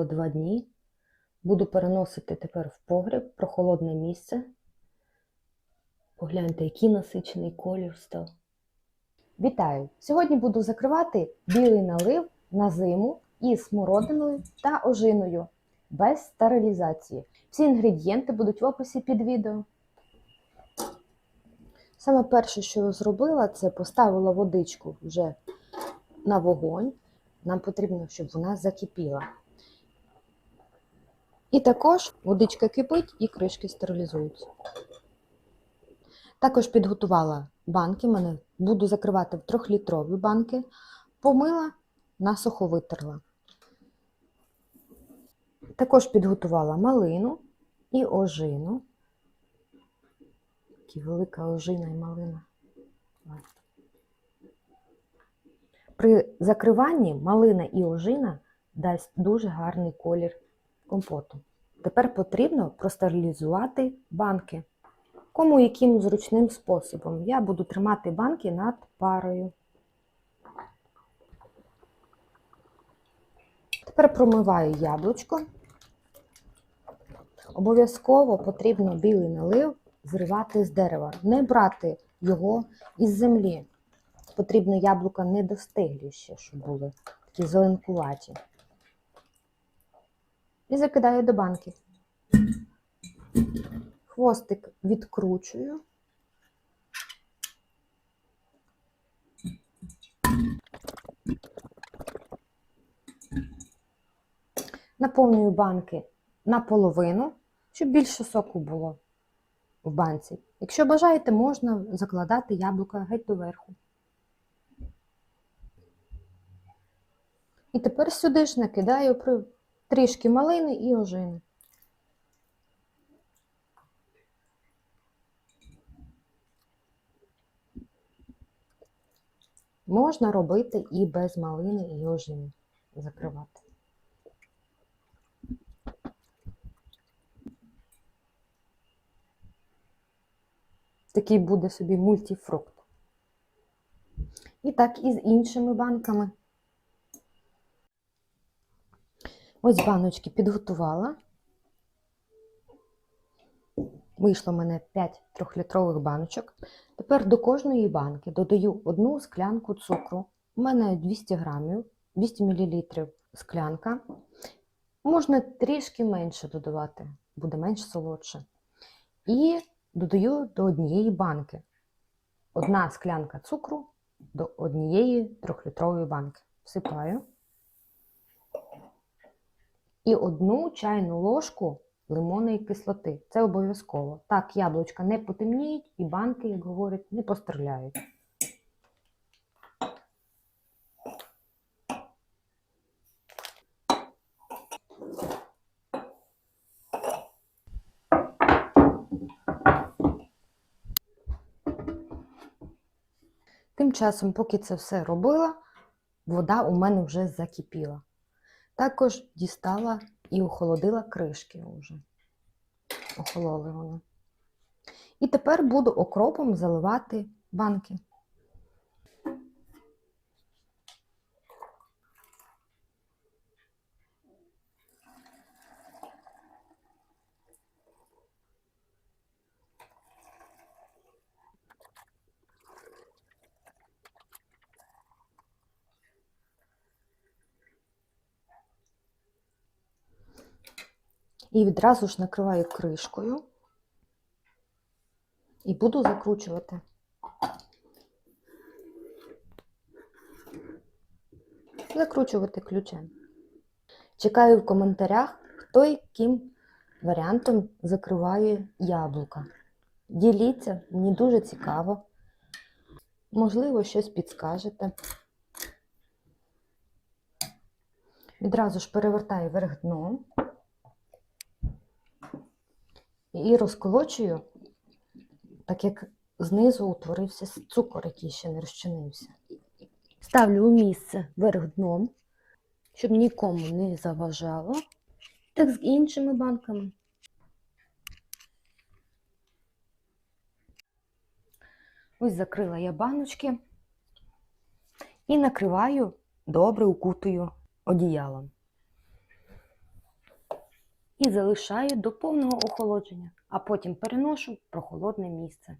стояло два дні. Буду переносити тепер в погріб, прохолодне місце. Погляньте, який насичений колір став. Вітаю! Сьогодні буду закривати білий налив на зиму із смородиною та ожиною без стерилізації. Всі інгредієнти будуть в описі під відео. Саме перше, що я зробила, це поставила водичку вже на вогонь. Нам потрібно, щоб вона закипіла. І також водичка кипить і кришки стерилізуються. Також підготувала банки, мене буду закривати в трьохлітрові банки, помила, насухо витерла. Також підготувала малину і ожину. Такі велика ожина і малина. При закриванні малина і ожина дасть дуже гарний колір компоту. Тепер потрібно простерилізувати банки. Кому яким зручним способом. Я буду тримати банки над парою. Тепер промиваю яблучко. Обов'язково потрібно білий налив зривати з дерева, не брати його із землі. Потрібно яблука не достиглі ще, щоб були такі зеленкуваті. І закидаю до банки. Хвостик відкручую. Наповнюю банки наполовину, щоб більше соку було в банці. Якщо бажаєте, можна закладати яблука геть доверху. І тепер сюди ж накидаю трішки малини і ожини. Можна робити і без малини і ожини закривати. Такий буде собі мультифрукт. І так і з іншими банками. Ось баночки підготувала. Вийшло в мене 5 трьохлітрових баночок. Тепер до кожної банки додаю одну склянку цукру. У мене 200 грамів, 200 мл склянка. Можна трішки менше додавати, буде менш солодше. І додаю до однієї банки. Одна склянка цукру до однієї трьохлітрової банки. Всипаю. І одну чайну ложку лимонної кислоти. Це обов'язково. Так, яблучка не потемніють і банки, як говорять, не постріляють. Тим часом, поки це все робила, вода у мене вже закипіла. Також дістала і охолодила кришки вже. Охололи вони. І тепер буду окропом заливати банки. І відразу ж накриваю кришкою і буду закручувати. Закручувати ключем. Чекаю в коментарях, хто яким варіантом закриває яблука. Діліться, мені дуже цікаво. Можливо, щось підскажете. Відразу ж перевертаю вверх дном. І розколочую, так як знизу утворився цукор, який ще не розчинився. Ставлю у місце вверх дном, щоб нікому не заважало, так з іншими банками. Ось закрила я баночки і накриваю добре укутою одіялом. І залишаю до повного охолодження, а потім переношу в прохолодне місце.